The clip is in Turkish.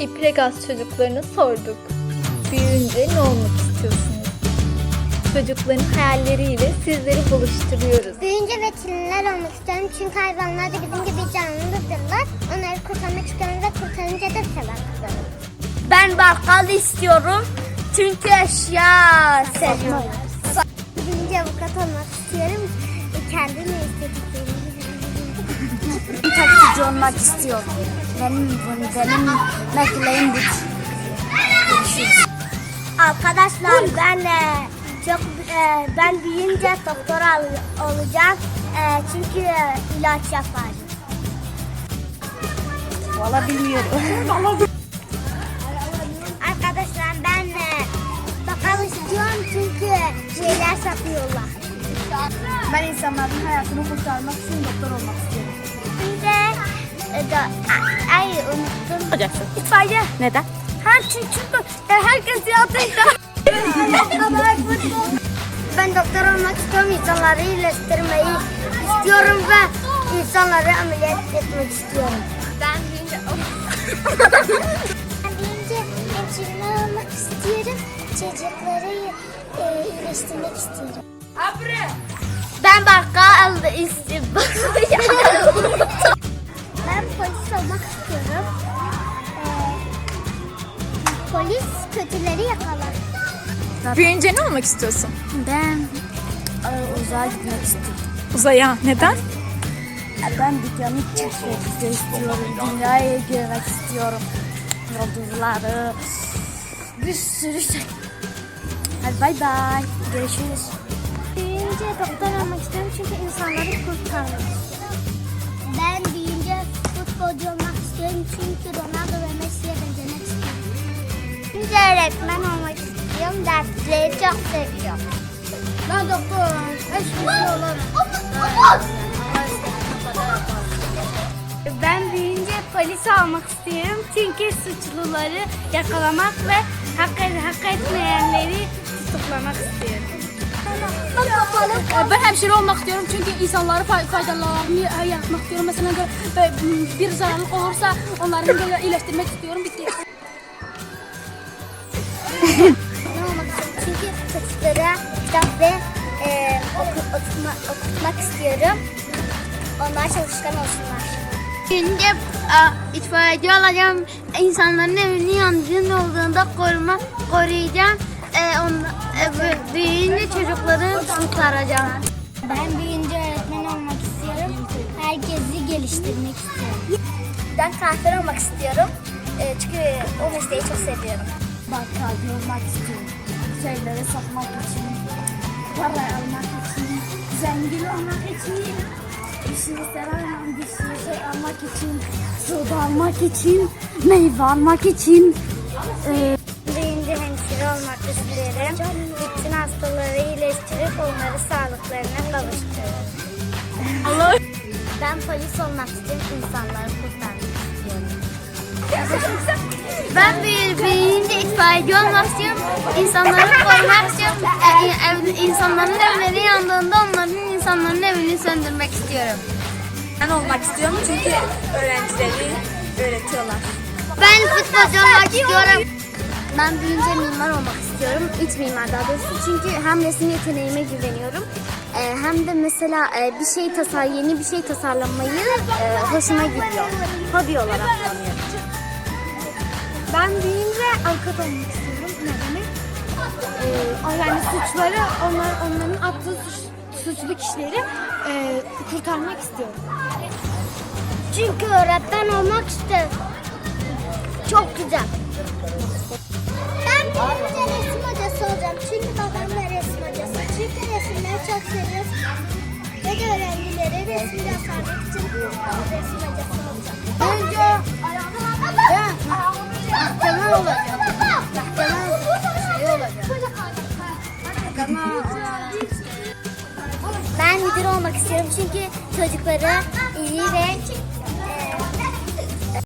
İpregaz çocuklarına sorduk. Büyüyünce ne olmak istiyorsunuz? Çocukların hayalleriyle sizleri buluşturuyoruz. Büyüyünce veteriner olmak istiyorum çünkü hayvanlar da bizim gibi canlıdırlar. Onları kurtarmak istiyorum ve kurtarınca da sevap kazanırım. Ben bakkal istiyorum. Çünkü eşya seviyorum. Büyüyünce avukat olmak istiyorum. Kendimi istediklerimi Taksici olmak istiyorum. Benim, benim. Görüşürüz. Arkadaşlar ben e, çok e, ben büyüyünce doktor ol- olacağım. E, çünkü e, ilaç yaparım. Valla bilmiyorum. Arkadaşlar ben e, bakkal istiyorum çünkü şeyler satıyorlar. Ben insanların hayatını kurtarmak için doktor olmak istiyorum. E, da, a- ay unuttum. Olacaksın. İtfaiye. Neden? Ha çünkü, e, herkes yatıydı. ben doktor olmak istiyorum. insanları iyileştirmeyi istiyorum ve insanları ameliyat etmek istiyorum. Ben büyüyünce Ben hemşire olmak istiyorum. Çocukları e, iyileştirmek istiyorum. Ben bakkal istiyorum. Olmak istiyorum. Ee, polis kötüleri yakalar. Büyüyünce ne olmak istiyorsun? ben e, uzağa gitmek istiyorum. Uzaya. Neden? Ben dükkanı keşfetmek istiyorum. Dünyayı görmek istiyorum. Yıldızları. Bir sürü şey. Hadi bay bay. Görüşürüz. Büyüyünce doktor olmak istiyorum çünkü insanları kurtarmak istiyorum. Öğretmen olmak istiyorum. Dersleri çok seviyorum. Ben doktor olurum. Ben büyüyünce polis olmak istiyorum. Çünkü suçluları yakalamak ve hak, hak etmeyenleri tutuklamak istiyorum. Ben hemşire olmak istiyorum çünkü insanlara fay- faydalarını yaratmak istiyorum. Mesela bir zararlık olursa onları iyileştirmek istiyorum. Bitti. Ne olmak istiyorum? Çünkü çocuklara kitap ve e, oku, okutma, okutmak istiyorum. Onlar çalışkan olsunlar. Büyüyünce itfaiyeci olacağım. İnsanların evini yangın olduğunda koruma, koruyacağım. Ee, on, e, bü- büyüyünce çocukları kurtaracağım. Ben büyüyünce öğretmen olmak istiyorum. Herkesi geliştirmek istiyorum. Ben kahve olmak istiyorum. Ee, çünkü o mesleği çok seviyorum. Bakkalcı olmak istiyorum. Şeyleri satmak için, para almak için, zengin olmak için, sürü selam, bir sürü şey almak için, soda almak için, meyve almak için. Ee, Büyüyünce hemşire olmak isterim. Bütün hastaları iyileştirip onları sağlıklarına kavuştururum. Ben polis olmak istiyorum. insanları kurtarmak istiyorum. Ben büyü- büyüyünce itfaiyeci olmak istiyorum. İnsanları korumak istiyorum. E, ev- insanların evleri yandığında onların insanların evini söndürmek istiyorum. Ben olmak istiyorum çünkü öğrencileri öğretiyorlar. Ben futbolcu olmak istiyorum. Ben büyüyünce mimar olmak istiyorum. İç mimar daha doğrusu. Çünkü hem resim yeteneğime güveniyorum. e, hem de mesela e, bir şey tasar yeni bir şey tasarlamayı e, hoşuma gidiyor. Hobi olarak kullanıyorum. Ben büyüyünce avukat olmak istiyorum. Nedeni? Ee, yani suçları, onlar, onların attığı suç, suçlu kişileri e, kurtarmak istiyorum. Çünkü öğretmen olmak istiyorum. Çok güzel. Ben büyüyünce resim hocası olacağım. Çünkü babam da resim hocası. Çünkü resimleri çok seviyoruz. Ve de öğrencileri resim göstermek Ben müdür olmak istiyorum çünkü çocuklara iyi ve